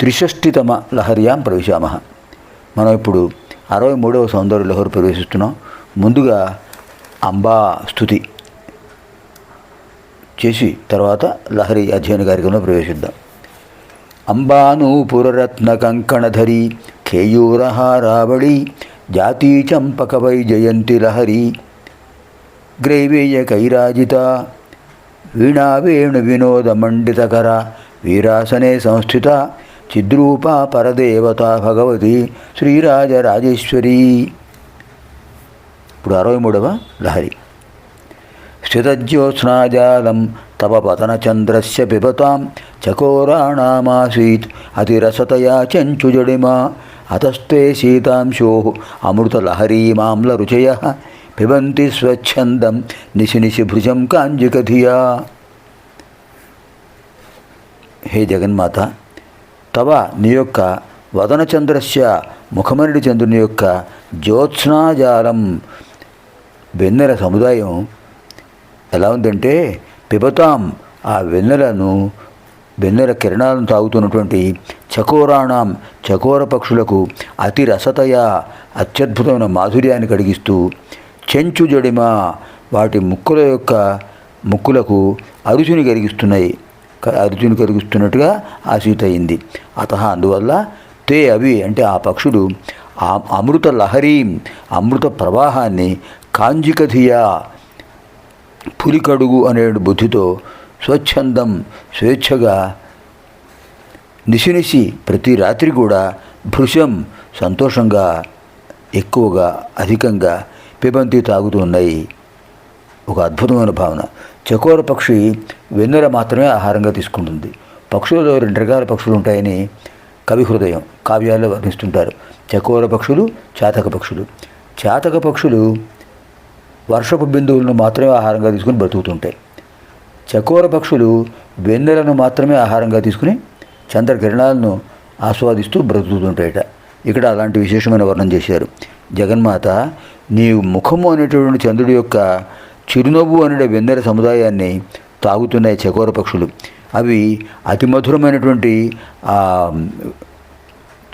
త్రిషష్టితమ లహర్యాం ప్రవేశామ. మనం ఇప్పుడు అరవై మూడవ సౌందర్య లహరి ప్రవేశిస్తున్నాం. ముందుగా అంబా స్థుతి చేసి తర్వాత లహరి అధ్యయన కార్యక్రమంలో ప్రవేశిద్దాం. అంబానూపురరత్న కంకణధరి ఖేయూరహారావళి జాతీ చంపకవై జయంతి లహరి గ్రైవేయ కైరాజిత వీణా వేణు వినోద మండితకర వీరాసనే సంస్థిత చిద్రూపా పరదేవత భగవతి శ్రీరాజరాజేశ్వరి ఇప్పుడు అరవై మూడవ లహరి. స్థితజ్యోత్స్నాజాలం తవ పతనచంద్రస్య పిబతాం చకోరాణామాసీత్ అతిరసతయా చెంచుజడిమా అతస్తే శీతాంశో అమృతలహరీమామ్లరుచయ పిబంతి స్వచ్ఛందం నిశి నిశి భుజం కాంజికధియా. హే జగన్మాత తవ నీ యొక్క వదనచంద్రస్య ముఖమనుడి చంద్రుని యొక్క జ్యోత్స్నాజాలం. వెన్నెల సముదాయం ఎలా ఉందంటే పిబతాం ఆ వెన్నెలను వెన్నెల కిరణాలను తాగుతున్నటువంటి చకోరాణం చకోర పక్షులకు అతి రసతయ అత్యద్భుతమైన మాధుర్యాన్ని కలిగిస్తూ చెంచు జడిమ వాటి ముక్కుల యొక్క ముక్కులకు అరుచుని కలిగిస్తున్నాయి అర్జును అరుచుని కలిగిస్తున్నట్టుగా ఆశీత అయింది. అత అందువల్ల తే అవి అంటే ఆ పక్షులు ఆ అమృత లహరీం అమృత ప్రవాహాన్ని కాంజికథియా పులికడుగు అనే బుద్ధితో స్వచ్ఛందం స్వేచ్ఛగా నిశినిసి ప్రతి రాత్రి కూడా భృశం సంతోషంగా ఎక్కువగా అధికంగా పిబంతి తాగుతున్నాయి ఒక అద్భుతమైన భావన. చకోర పక్షి వెన్నెల మాత్రమే ఆహారంగా తీసుకుంటుంది. పక్షులలో రెండు రకాల పక్షులు ఉంటాయని కవి హృదయం కావ్యాల్లో వర్ణిస్తుంటారు. చకోర పక్షులు చాతక పక్షులు. చాతక పక్షులు వర్షపు బిందువులను మాత్రమే ఆహారంగా తీసుకుని బ్రతుకుతుంటాయి. చకోర పక్షులు వెన్నెలను మాత్రమే ఆహారంగా తీసుకుని చంద్రకిరణాలను ఆస్వాదిస్తూ బ్రతుకుతుంటాయట. ఇక్కడ అలాంటి విశేషమైన వర్ణం చేశారు. జగన్మాత నీ ముఖము అనేటటువంటి చంద్రుడి యొక్క చిరునవ్వు అనే వెన్నెల సముదాయాన్ని తాగుతున్నాయి చకోర పక్షులు. అవి అతి మధురమైనటువంటి ఆ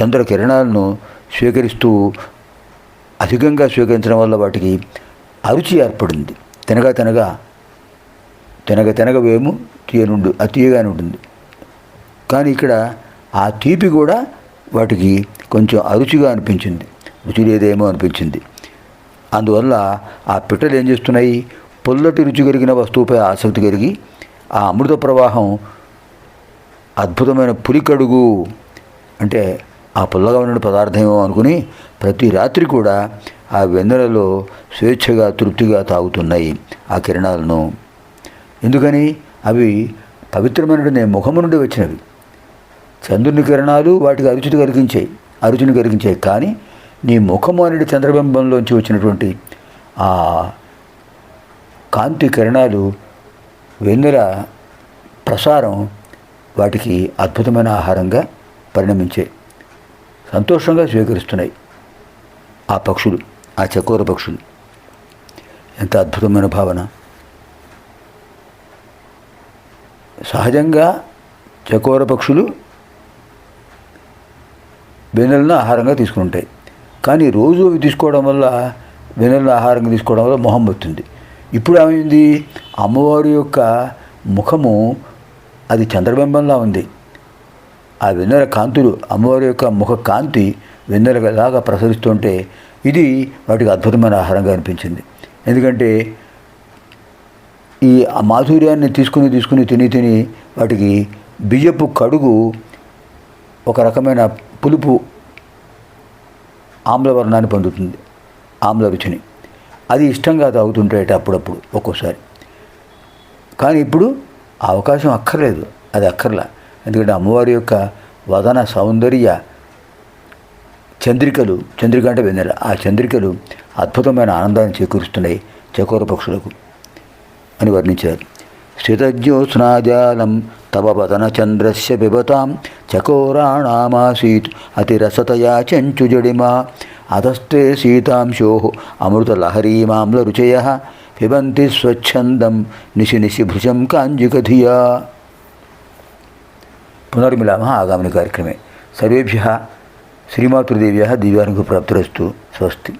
చంద్ర కిరణాలను స్వీకరిస్తూ అధికంగా స్వీకరించడం వల్ల వాటికి అరుచి ఏర్పడింది. తినగా తినగా తినగ తినగ వేము తీయనుండు ఆ తీయగానే ఉంటుంది. కానీ ఇక్కడ ఆ తీపి కూడా వాటికి కొంచెం అరుచిగా అనిపించింది. రుచి లేదేమో అనిపించింది. అందువల్ల ఆ పిట్టలు ఏం చేస్తున్నాయి? పుల్లటి రుచి కలిగిన వస్తువుపై ఆసక్తి కలిగి ఆ అమృత ప్రవాహం అద్భుతమైన పులికడుగు అంటే ఆ పుల్లగా ఉన్న పదార్థమేమో అనుకుని ప్రతి రాత్రి కూడా ఆ వెన్నెలలో స్వేచ్ఛగా తృప్తిగా తాగుతున్నాయి ఆ కిరణాలను. ఎందుకని? అవి పవిత్రమైన ముఖము నుండి వచ్చినవి. చంద్రుని కిరణాలు వాటికి అరుచిని కలిగించాయి. అరుచిని కలిగించాయి. కానీ నీ ముఖము చంద్రబింబంలోంచి వచ్చినటువంటి ఆ కాంతి కిరణాలు వెన్నెల ప్రసారం వాటికి అద్భుతమైన ఆహారంగా పరిణమించాయి. సంతోషంగా స్వీకరిస్తున్నాయి ఆ పక్షులు ఆ చకోర పక్షులు. ఎంత అద్భుతమైన భావన. సహజంగా చకోర పక్షులు వెన్నెలను ఆహారంగా తీసుకుంటాయి. కానీ రోజు అవి తీసుకోవడం వల్ల వెనల్ని ఆహారంగా తీసుకోవడం వల్ల మొహం వస్తుంది ఇప్పుడు ఏమైంది? అమ్మవారి యొక్క ముఖము అది చంద్రబింబంలా ఉంది. ఆ వెన్నెల కాంతులు అమ్మవారి యొక్క ముఖ కాంతి వెన్నెలలాగా ప్రసరిస్తుంటే ఇది వాటికి అద్భుతమైన ఆహారంగా అనిపించింది. ఎందుకంటే ఈ ఆ మాధుర్యాన్ని తీసుకుని తీసుకుని తిని తిని వాటికి బియ్యపు కడుగు ఒక రకమైన పులుపు ఆమ్లవర్ణాన్ని పొందుతుంది. ఆమ్ల రుచిని. అది ఇష్టంగా తాగుతుంటాయట అప్పుడప్పుడు ఒక్కోసారి. కానీ ఇప్పుడు ఆ అవకాశం అక్కర్లేదు. అది అక్కర్లా. ఎందుకంటే అమ్మవారి యొక్క వదన సౌందర్య చంద్రికలు చంద్రిక అంటే వెన్నెల ఆ చంద్రికలు అద్భుతమైన ఆనందాన్ని చేకూరుస్తున్నాయి చకోర పక్షులకు అని వర్ణించారు. స్థితజ్యోత్స్నాజాలం తవ వదన చంద్రస్య పిబతాం చకోరాణామాసీత్ అతిరసతయా చెంచుజడిమా అధస్తే సీతాంశో అమృతలహరీమాంల రుచయ పిబంతి స్వచ్ఛందం నిశి నిశి భృశం కాంజికధియా పునర్మిలామः ఆగామిని కార్యక్రమే సర్వేభ్యः శ్రీమాతృదేవ్యాः దివ్యానుగ్రహప్రాప్తిరస్తు స్వస్తి